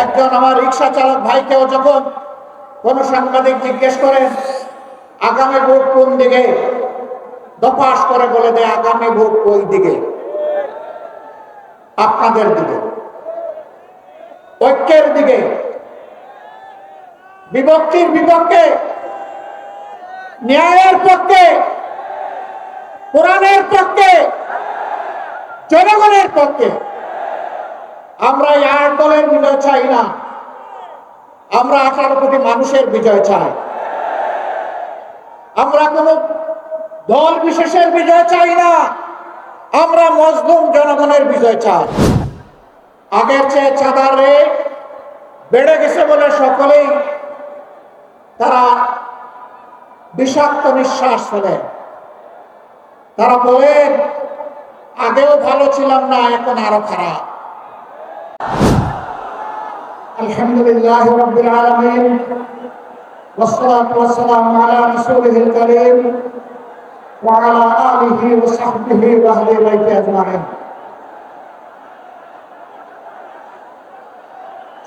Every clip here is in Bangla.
একজন আমার রিক্সা চালক ভাইকেও যখন কোন সাংবাদিক জিজ্ঞেস করেন আগামী ভোট কোন দিকে? দপাস করে বলে দেয়, আগামী ভোট ওই দিকে, আপনাদের দিকে। ঐক্যের দিকে। বিভক্তির বিপক্ষে, ন্যায়ের পক্ষে, কোরআনের পক্ষে, জনগণের পক্ষে। আমরা আট দলের বিজয় চাই না। আমরা আঠারো কোটি মানুষের বিজয় চাই। আমরা কোন দল বিশেষের বিজয় চাই না। আমরা মজলুম জনগণের বিজয় চাই। আগের চেয়ে চাঁদার রেট বেড়ে গেছে বলে সকলেই তারা বিষাক্ত নিঃশ্বাস ফেলে। তারা বলেন আগেও ভালো ছিলাম না, এখন আরও খারাপ। আলহামদুলিল্লাহ রব্বিল আলামিন والصلاة والسلام على رسوله الكريم وعلى آله وصحبه وأهل بيته أجمعين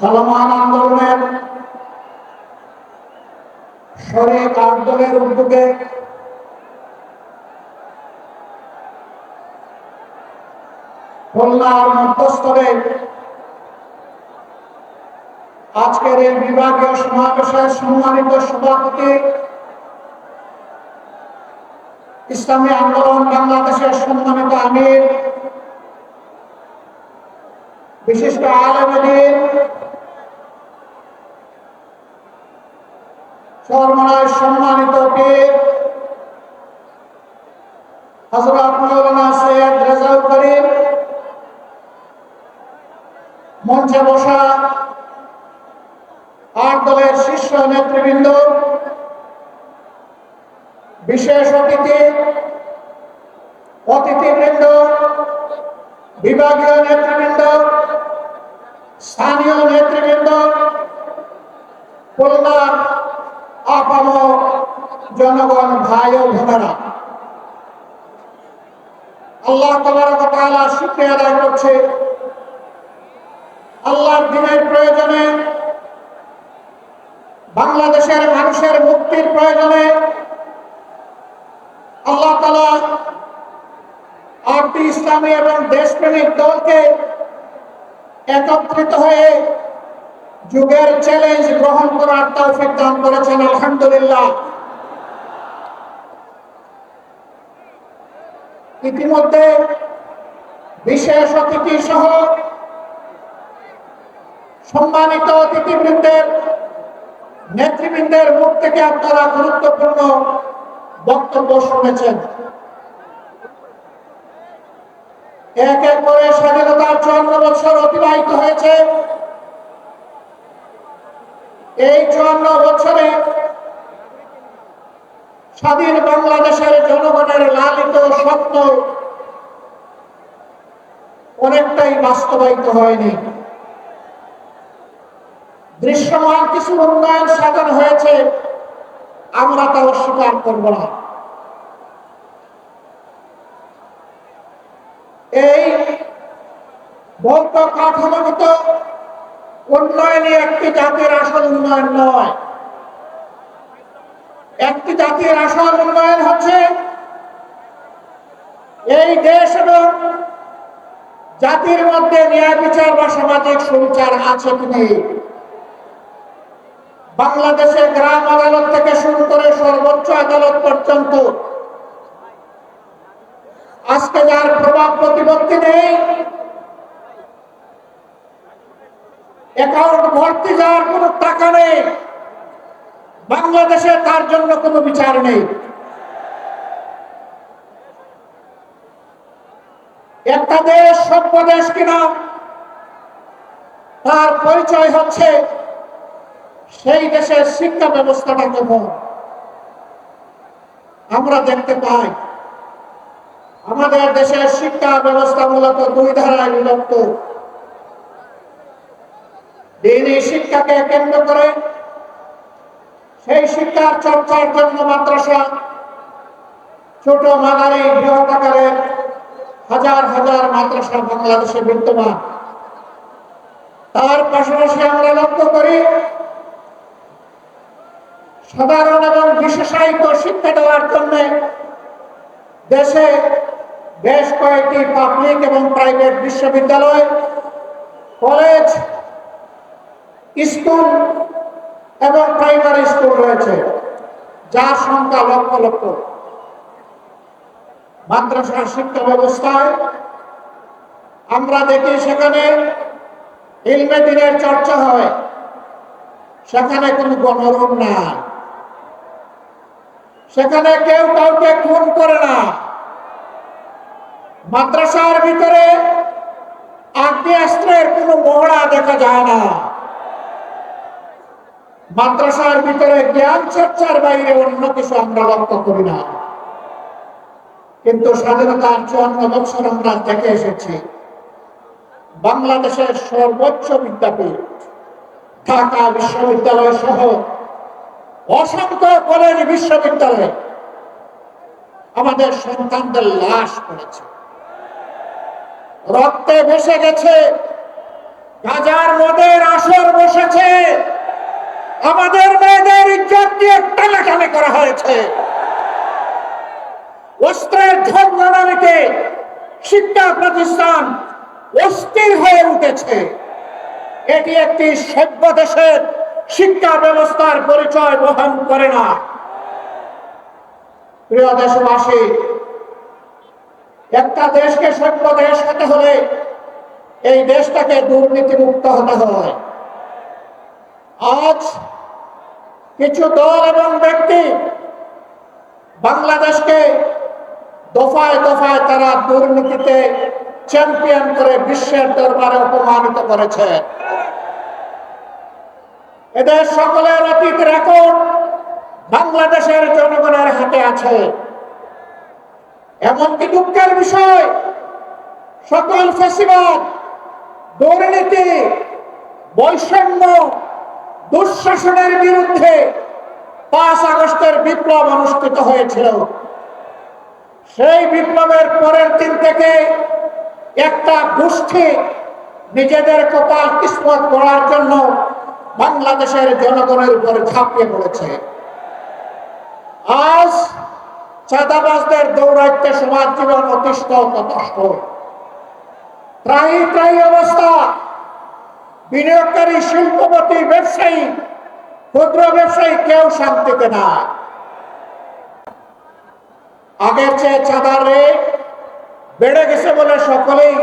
চলমান আন্দোলনের শরীর আন্দোলনের উদ্যোগে খুলনার মধ্যস্থলে আজকের এই বিভাগীয় সমাবেশের সম্মানিত সভাপতি, ইসলামী আন্দোলন বাংলাদেশের সম্মানিত আমির, বিশিষ্ট আলমদিন সর্বনায় সম্মানিত পীর হজরত মৌলানা সৈয়দ রেজাউল করিম মঞ্চে বসা আট দলের শীর্ষ নেতৃবৃন্দ বিশেষ অতিথি অতিথিবৃন্দ বিভাগীয় নেতৃবৃন্দ স্থানীয় নেতৃবৃন্দ খুলনার আপাম জনগণ ভাই ও বোনেরা আল্লাহ তালা শুক্রিয়া আদায় করছে। আল্লাহর দিনের প্রয়োজনে বাংলাদেশের মানুষের মুক্তির প্রয়োজনে আল্লাহ তালা আটটি ইসলামী এবং দেশপ্রেমিক দলকে একত্রিত হয়ে যুগের চ্যালেঞ্জ গ্রহণ করার তৌফিক দান করেছেন, আলহামদুলিল্লাহ। ইতিমধ্যে বিশেষ অতিথি সহ সম্মানিত অতিথিবৃন্দের, নেতৃবৃন্দের মুখ থেকে আপনারা গুরুত্বপূর্ণ বক্তব্য শুনেছেন। এক এক করে স্বাধীনতার চুয়ান্ন বছর অতিবাহিত হয়েছে। এই চুয়ান্ন বছরে স্বাধীন বাংলাদেশের জনগণের লালিত স্বপ্ন অনেকটাই বাস্তবায়িত হয়নি। দৃশ্যমান কিছু উন্নয়ন সাধন হয়েছে, আমরা তা অস্বীকার করব না। এই ভৌত কাঠামোগত উন্নয়নই একটি জাতির আসল উন্নয়ন নয়। একটি জাতির আসল উন্নয়ন হচ্ছে এই দেশ এবং জাতির মধ্যে ন্যায় বিচার বা সামাজিক সুবিচার আছে কি নেই? বাংলাদেশের গ্রাম আদালত থেকে শুরু করে সর্বোচ্চ আদালত পর্যন্ত আজকে যার প্রভাব প্রতিপত্তি নেই অ্যাকাউন্ট ভর্তি যাওয়ার কোনো টাকা নেই। বাংলাদেশে তার জন্য কোনো বিচার নেই। একটা দেশ সভ্য দেশ কিনা, তার পরিচয় হচ্ছে সেই দেশের শিক্ষা ব্যবস্থাটা কেমন? আমরা দেখতে পাই, আমাদের দেশের শিক্ষা ব্যবস্থা মূলত দুই ধারায় বিভক্ত। শিক্ষাকে কেন্দ্র করে সেই শিক্ষার চর্চার জন্য মাদ্রাসা ছোট মাদারি বৃহৎ আকারের হাজার হাজার মাদ্রাসা বাংলাদেশে বিদ্যমান। তার পাশাপাশি আমরা লক্ষ্য করি, সাধারণ এবং বিশেষায়িত শিক্ষা দেওয়ার জন্য দেশে বেশ কয়েকটি পাবলিক এবং প্রাইভেট বিশ্ববিদ্যালয় কলেজ স্কুল এবং প্রাইমারি স্কুল রয়েছে, যার সংখ্যা লক্ষ লক্ষ। মাদ্রাসার শিক্ষা ব্যবস্থায় আমরা দেখি সেখানে ইলমে দিনের চর্চা হয়, সেখানে কোনো গণরূপ না সেখানে কেউ কাউকে খুন করে না। মাদ্রাসার ভিতরে আগ্নেয়াস্ত্রের কোনো মহড়া দেখা যায় না। মাদ্রাসার ভিতরে জ্ঞান চর্চার বাইরে অন্য কিছু আমরা লক্ষ্য করি না। কিন্তু স্বাধীনতার চুয়ান্ন বছর আমরা দেখে এসেছি, বাংলাদেশের সর্বোচ্চ বিদ্যাপীঠ, ঢাকা বিশ্ববিদ্যালয় সহ অসংখ্য কলেজ বিশ্ববিদ্যালয়ে আমাদের সন্তানদের লাশ পড়েছে। রক্তে বসে গেছে, গাজার মদের আসর বসেছে। আমাদের মেয়েদের ইজ্জত দিয়ে টানাটানি করা হয়েছে। অস্ত্রের ঝঞ্ঝনানিতে শিক্ষা প্রতিষ্ঠান অস্থির হয়ে উঠেছে। এটি একটি সভ্য দেশের শিক্ষা ব্যবস্থার পরিচয় বহন করে না। প্রিয় দেশবাসী, একটা দেশকে সভ্য দেশ হতে হলে এই দেশটাকে দুর্নীতিমুক্ত হতে হয়। আজ কিছু দল এবং ব্যক্তি বাংলাদেশকে দফায় দফায় তারা দুর্নীতিতে চ্যাম্পিয়ন করে বিশ্বের দরবারে অপমানিত করেছে। এদের সকলের অতীত রেকর্ড বাংলাদেশের জনগণের হাতে আছে। এমনকি দুঃখের বিষয়, সকল ফেসিবাদ, দুর্নীতি, বৈষম্য দুঃশাসনের বিরুদ্ধে পাঁচ আগস্টের বিপ্লব অনুষ্ঠিত হয়েছিল। সেই বিপ্লবের পরের দিন থেকে একটা গোষ্ঠী নিজেদের কপাল কিসমত করার জন্য বাংলাদেশের জনগণের উপর ঝাঁপিয়ে পড়েছে। আজ চাঁদাবাজদের দৌরাইতে সমাজ জীবন অতিষ্ঠ ততষ্ট ত্রাহি ত্রাহি অবস্থা। বিনিয়োগকারী, শিল্পপতি, ব্যবসায়ী, ক্ষুদ্র ব্যবসায়ী কেউ শান্তিতে না। আগের চেয়ে চাঁদার রেট বেড়ে গেছে বলে সকলেই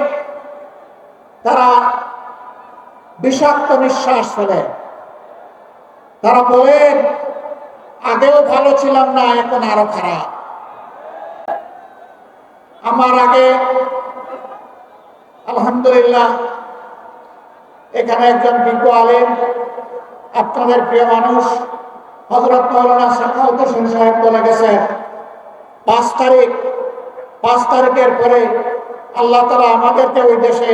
তারা বিষাক্ত নিঃশ্বাস ফেলে। তারা বলেন, আগেও ভালো ছিলাম না, এখন আরও খারাপ। আমার আগে, আলহামদুলিল্লাহ এখানে একজন বিজ্ঞ আলেম, আপনাদের প্রিয় মানুষ হজরত মৌলানা সাখাউত হোসেন সাহেব বলে গেছে পাঁচ তারিখ, পাঁচ তারিখের পরে আল্লাহ তালা আমাদেরকে ওই দেশে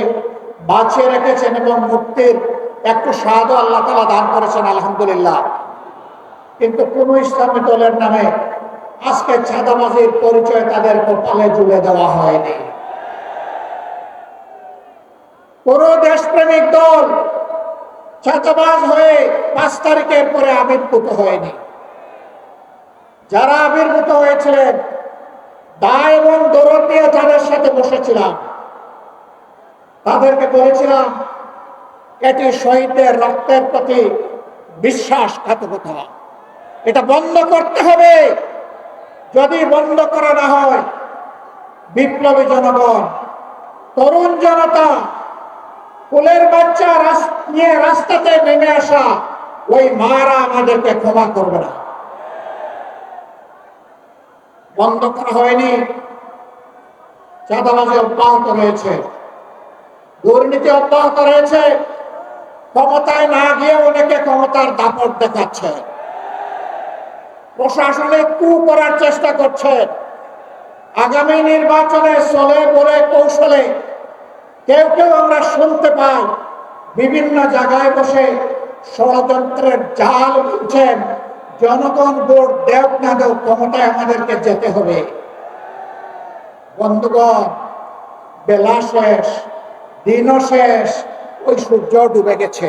বাঁচিয়ে রেখেছেন এবং মুক্তির একটু স্বাদও আল্লাহ তালা দান করেছেন, আলহামদুলিল্লাহ। কিন্তু কোন ইসলামী দলের নামে আজকে চাঁদাবাজির পরিচয় তাদের কপালে জুড়ে দেওয়া হয়নি। কোন দেশপ্রেমিক দল চাঁদাবাজ হয়ে পাঁচ তারিখের পরে আবির্ভূত হয়নি। যারা আবির্ভূত হয়েছিলেন দায় এবং নিয়ে তাদের সাথে বসেছিলাম। তাদেরকে বলেছিলাম, এটি শহীদদের রক্তের প্রতি বিশ্বাসঘাতকতা। এটা বন্ধ করতে হবে। যদি বন্ধ করা না হয়, বিপ্লবী জনগণ, তরুণ জনতা কুলের বাচ্চা নিয়ে রাস্তাতে নেমে আসা, ওই মারা আমাদেরকে ক্ষমা করবে না। বন্ধ করা হয়নি। চাঁদাবাজি অব্যাহত রয়েছে। দুর্নীতি অব্যাহত রয়েছে। ক্ষমতায় না গিয়ে অনেকে ক্ষমতার দাপট দেখাচ্ছে। প্রশাসনে কু করার চেষ্টা করছে। আগামী নির্বাচনে চলে বলে কৌশলে কেউ কেউ আমরা শুনতে পাই, বিভিন্ন জায়গায় বসে ষড়যন্ত্রের জাল বুঝছেন জনগণ ভোট দেও না দেও ক্ষমতায় আমাদেরকে যেতে হবে। বন্ধুগণ, বেলা শেষ, দিনও শেষ, ওই সূর্য ডুবে গেছে।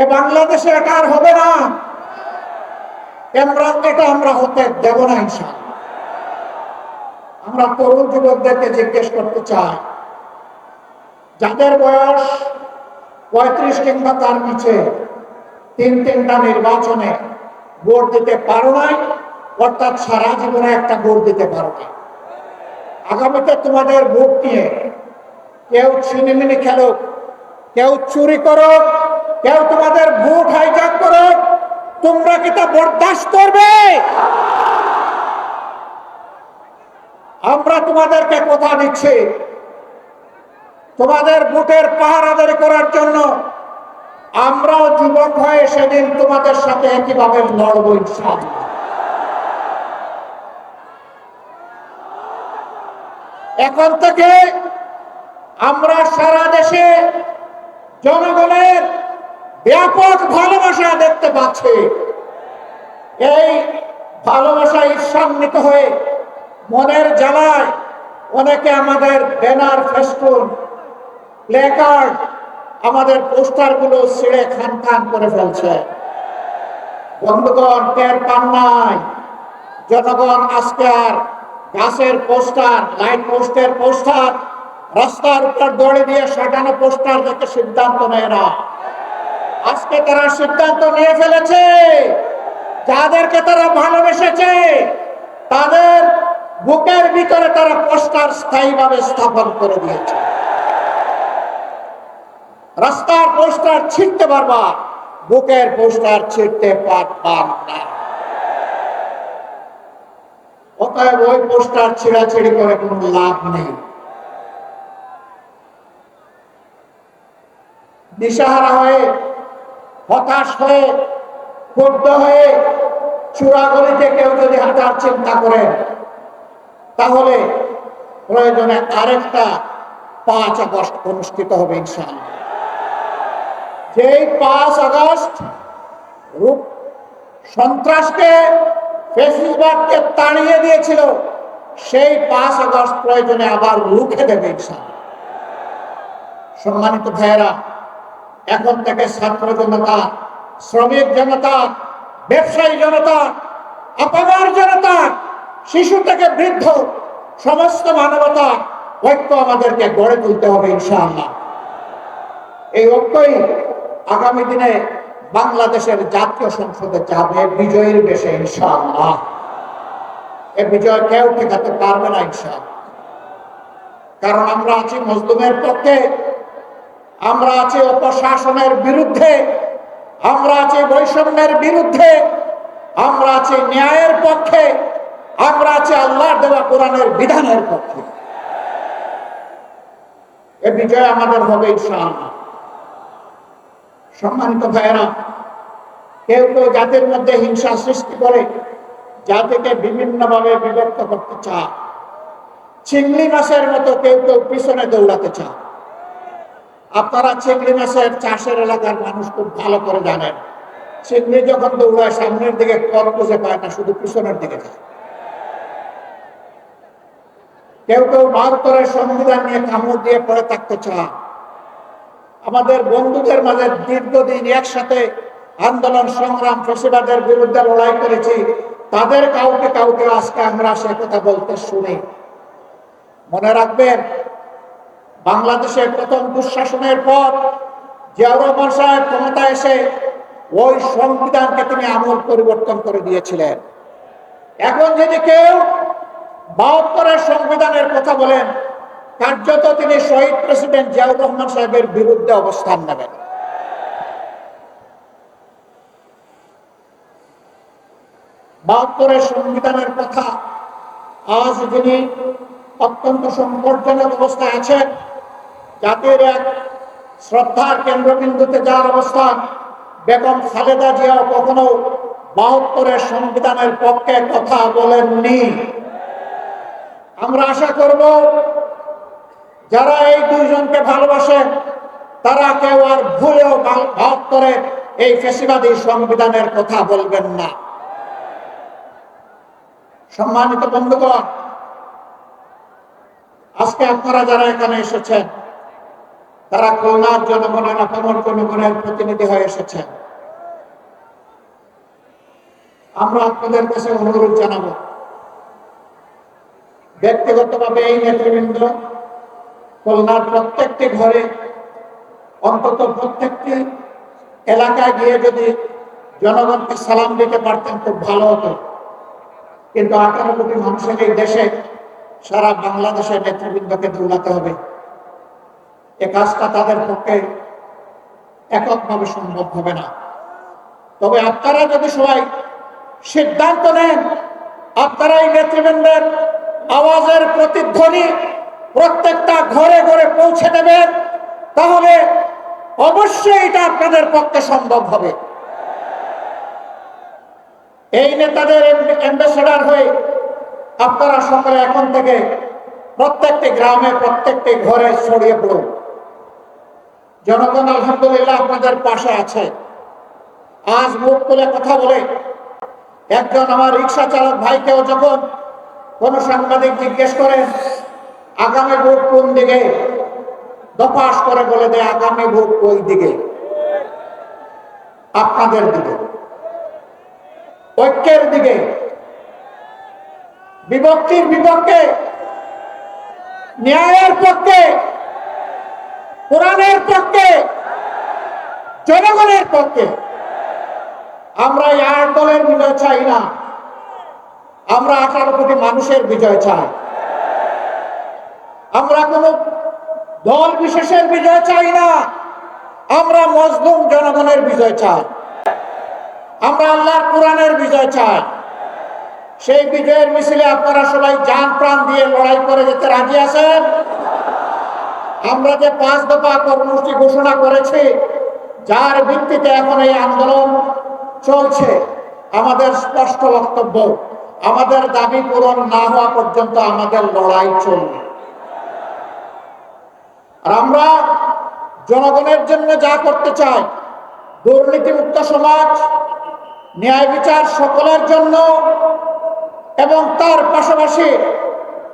এ বাংলাদেশে এটা আর হবে না। এটা আমরা হতে দেব না ইনশাল্লাহ আমরা তরুণ যুবকদেরকে জিজ্ঞেস করতে চাই, যাদের বয়স পঁয়ত্রিশ কিংবা তার নিচে তিন তিনটা নির্বাচনে ভোট দিতে পারো নাই, অর্থাৎ সারা জীবনে একটা ভোট দিতে পারো না আগামীতে তোমাদের ভোট নিয়ে কেউ ছিনিমিনি খেলো কেউ চুরি করো কেউ তোমাদের ভোট হাইজাক করো তোমরা কি তা বরদাস্ত করবে? আমরা তোমাদেরকে কথা দিচ্ছি। তোমাদের বুটের পাহারাদারি করার জন্য আমরাও যুবক হয়ে সেদিন তোমাদের সাথে একইভাবে লড়ব ইনশাআল্লাহ। এখন থেকে আমরা সারা দেশে জনগণের ব্যাপক ভালোবাসা দেখতে পাচ্ছি। এই ভালোবাসা ঈর্ষান্বিত হয়ে মনের জ্বালায় অনেকে আমাদের ব্যানার, ফেস্টুন, প্লেকার্ড, আমাদের পোস্টারগুলো ছিঁড়ে খান খান করে ফেলছে। বন্ধুগণ, টের পান নাই। জনগণ আজকে আর গাছের পোস্টার, লাইট পোস্টের পোস্টার, রাস্তার উপর দড়ি দিয়ে সাজানো পোস্টার দেখে সিদ্ধান্ত নেয় না। আজকে তারা সিদ্ধান্ত নিয়ে ফেলেছে। যাদেরকে তারা ভালোবেসেছে, তাদের বুকের ভিতরে তারা পোস্টার স্থায়ীভাবে স্থাপন করে দিয়েছে। রাস্তার পোস্টার ছিঁড়তে পারবা, বুকের পোস্টার ছিঁড়তে পারবা না। অতএব ওই পোস্টার ছিঁড়াছিড়ি করে কোনো লাভ নেই। দিশাহারা হয়ে, হতাশ হয়ে, ক্ষুব্ধ হয়ে চূড়াগলিতে কেউ যদি হাঁটার চিন্তা করেন তাহলে প্রয়োজনে আরেকটা পাঁচ আগস্ট অনুষ্ঠিত হবে ইনশাআল্লাহ। যেই পাঁচ আগস্ট রূপ সন্ত্রাসকে, ফেসিসবাদকে তাড়িয়ে দিয়েছিল, সেই পাঁচ আগস্ট প্রয়োজনে আবার রুখে দেবে ইনশাআল্লাহ। সম্মানিত ভাইয়েরা, এখন থেকে ছাত্র জনতা, শ্রমিক জনতা, ব্যবসায়ী জনতা আপামার জনতা শিশু থেকে বৃদ্ধ সমস্ত মানবতা ঐক্য আমাদেরকে গড়ে তুলতে হবে ইনশাআল্লাহ। এই ঐক্যই আগামী দিনে বাংলাদেশের জাতীয় সংসদে যাবে, বিজয়ের বেশে ইনশাআল্লাহ। এ বিজয় কেউ ঠেকাতে পারবে না ইনশাআল্লাহ। কারণ আমরা আছি মজলুমের পক্ষে, আমরা আছি অপশাসনের বিরুদ্ধে, আমরা আছি বৈষম্যের বিরুদ্ধে, আমরা আছি ন্যায়ের পক্ষে আমরা আছি আল্লাহর দেওয়া কোরআনের বিধানের পক্ষে। এ বিজয় আমাদের হবে ইনশাআল্লাহ। সম্মানিত ভাইয়েরা, কেউ কেউ জাতির মধ্যে হিংসা সৃষ্টি করে, জাতিকে বিভিন্নভাবে বিভক্ত করতে চায়। চিংড়ি মাছের মতো কেউ কেউ পিছনে দৌড়াতে চায়। আপনারা চিংড়ি মাছের চাষের এলাকার মানুষ খুব ভালো করে জানেন। চিংড়ি যখন দৌড়ায়, সামনের দিকে কর খুঁজে পায় না, শুধু পিছনের দিকে যায়। কেউ কেউ বাহাত্তরের সংবিধান নিয়ে কামড় দিয়ে পড়ে থাকতে চায়। আমাদের বন্ধুদের মাঝে দীর্ঘদিন একসাথে আন্দোলন, সংগ্রাম ফেসিবাদের বিরুদ্ধে লড়াই করেছি। তাদের কাউকে কাউকে আজকে আমরা সে কথা বলতে শুনি। মনে রাখবেন বাংলাদেশের প্রথম দুঃশাসনের পর জিয়াউর সাহেব ক্ষমতা এসে ওই সংবিধানকে তিনি আমল পরিবর্তন করে দিয়েছিলেন। এখন যদি কেউ বাহাত্তরের সংবিধানের কথা বলেন কার্যত তিনি শহীদ প্রেসিডেন্ট জিয়াউর রহমান সাহেবের বিরুদ্ধে অবস্থান নেবেন। বাহাত্তরের সংবিধানের কথা আজ যিনি অত্যন্ত সংকটজনক অবস্থায় আছেন, জাতির এক শ্রদ্ধার কেন্দ্রবিন্দুতে যাওয়ার অবস্থান বেগম খালেদা জিয়াও কখনো বাহাত্তরের সংবিধানের পক্ষে কথা বলেননি। আমরা আশা করব যারা এই দুইজনকে ভালোবাসেন, তারা কেউ আর ভুলেও বাহাত্তরের এই ফেসিবাদী সংবিধানের কথা বলবেন না। সম্মানিত বন্ধুগণ, আজকে আপনারা যারা এখানে এসেছেন, তারা খুলনার জনগণের আপামর জনগণের প্রতিনিধি হয়ে এসেছেন। আমরা আপনাদের কাছে অনুরোধ জানাব ব্যক্তিগতভাবে এই নেতৃবৃন্দ খুলনার প্রত্যেকটি ঘরে, অন্তত প্রত্যেকটি এলাকায় গিয়ে যদি জনগণকে সালাম দিতে পারতেন, খুব ভালো হতো। কিন্তু আঠারো কোটি মানুষের এই দেশে সারা বাংলাদেশের নেতৃবৃন্দকে দৌড়াতে হবে। এ কাজটা তাদের পক্ষে এককভাবে সম্ভব হবে না। তবে আপনারা যদি সবাই সিদ্ধান্ত নেন, আপনারা এই নেতৃবৃন্দের আওয়াজের প্রতিধ্বনি প্রত্যেকটা ঘরে ঘরে পৌঁছে দেবেন তাহলে অবশ্যই এটা আপনাদের পক্ষে সম্ভব হবে। এই নেতাদের অ্যাম্বাসেডার হয়ে আপনারা সকলে এখন থেকে প্রত্যেকটি গ্রামে, প্রত্যেকটি ঘরে ছড়িয়ে পড়ুন। জনগণ আলহামদুলিল্লাহ আপনাদের পাশে আছে। আজ মুখ তুলে কথা বলে একজন আমার রিক্সা চালক ভাইকেও যখন কোন সাংবাদিক জিজ্ঞেস করেন আগামী ভোট কোন দিকে? দপাস করে বলে দেয়, আগামী ভোট ওই দিকে, আপনাদের দিকে। ঐক্যের দিকে। বিভক্তির বিপক্ষে, ন্যায়ের পক্ষে, কোরআনের পক্ষে, জনগণের পক্ষে। আমরা এই আট দলের বিজয় চাই না। আমরা আঠারো কোটি মানুষের বিজয় চাই। আমরা কোন দল বিশেষের বিজয় চাই না। আমরা মজলুম জনগণের বিজয় চাই। আমরা আল্লাহর কোরআনের বিজয় চাই। সেই বিজয়ের মিছিলে আপনারা সবাই যান প্রাণ দিয়ে লড়াই করে যেতে রাজি আছেন? আমরা যে পাঁচ দফা কর্মসূচি ঘোষণা করেছি, যার ভিত্তিতে এখন এই আন্দোলন চলছে। আমাদের স্পষ্ট বক্তব্য আমাদের দাবি পূরণ না হওয়া পর্যন্ত আমাদের লড়াই চলবে। আর আমরা জনগণের জন্য যা করতে চাই, দুর্নীতিমুক্ত সমাজ, ন্যায় বিচার সকলের জন্য এবং তার পাশাপাশি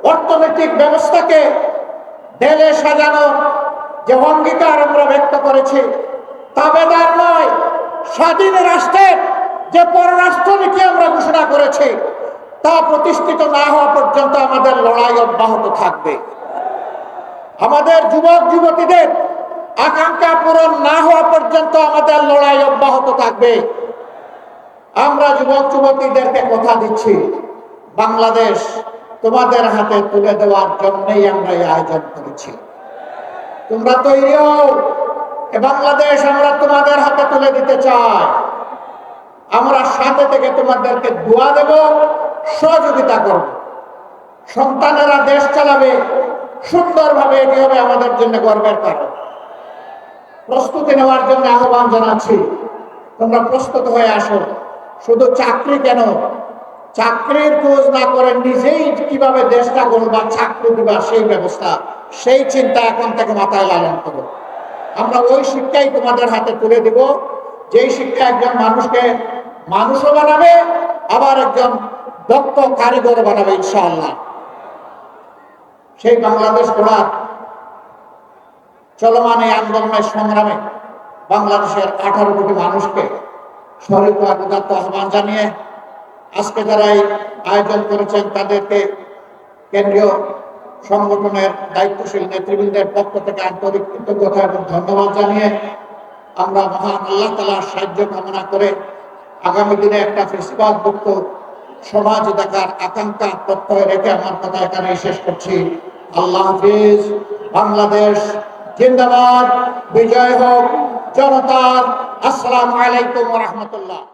অর্থনৈতিক ব্যবস্থাকে ঢেলে সাজানো যে অঙ্গীকার আমরা ব্যক্ত করেছি, তা তাবেদার নয়, স্বাধীন রাষ্ট্রের যে পররাষ্ট্রনীতি আমরা ঘোষণা করেছি তা প্রতিষ্ঠিত না হওয়া পর্যন্ত আমাদের লড়াই অব্যাহত থাকবে। আমাদের যুবক, যুবতীদের আকাঙ্ক্ষা পূরণ না হওয়া পর্যন্ত আমাদের লড়াই অব্যাহত থাকবে। আমরা যুবক, যুবতীদেরকে কথা দিচ্ছি, বাংলাদেশ তোমাদের হাতে তুলে দেওয়ার জন্যই আমরা এই আয়োজন করেছি। তোমরা তৈরি হও বাংলাদেশ আমরা তোমাদের হাতে তুলে দিতে চাই। আমরা সাথে থেকে তোমাদেরকে দোয়া দেব, সহযোগিতা করব। সন্তানেরা দেশ চালাবে, সুন্দরভাবে এটি হবে আমাদের জন্য গর্বের কারণ প্রস্তুতি নেওয়ার জন্য আহ্বান জানাচ্ছি। তোমরা প্রস্তুত হয়ে আসো। শুধু চাকরি কেন? চাকরির খোঁজ না করে নিজেই কীভাবে দেশটা গড়বা চাকরি দিবা, সেই ব্যবস্থা, সেই চিন্তা এখন থেকে মাথায় লালন করো। আমরা ওই শিক্ষাই তোমাদের হাতে তুলে দিব। যেই শিক্ষা একজন মানুষকে মানুষও বানাবে, আবার একজন দক্ষ কারিগর বানাবে ইনশাআল্লাহ। সেই বাংলাদেশ গড়ার চলমান এই আন্দোলনের সংগ্রামে বাংলাদেশের আঠারো কোটি মানুষকে শরীর আহ্বান জানিয়ে আজকে যারা এই আয়োজন করেছেন, তাদেরকে কেন্দ্রীয় সংগঠনের দায়িত্বশীল নেতৃবৃন্দের পক্ষ থেকে আন্তরিক কৃতজ্ঞতা এবং ধন্যবাদ জানিয়ে আমরা মহান আল্লাহ তালার সাহায্য কামনা করে আগামী দিনে একটা ফেসিবাদ মুক্ত সমাজ দেখার আকাঙ্ক্ষা প্রত্যয় রেখে আমার কথা এখানে শেষ করছি। আল্লাহ হাফিজ, বাংলাদেশ জিন্দাবাদ, বিজয় হোক, জনতার, আসসালামু আলাইকুম রহমতুল্লাহ।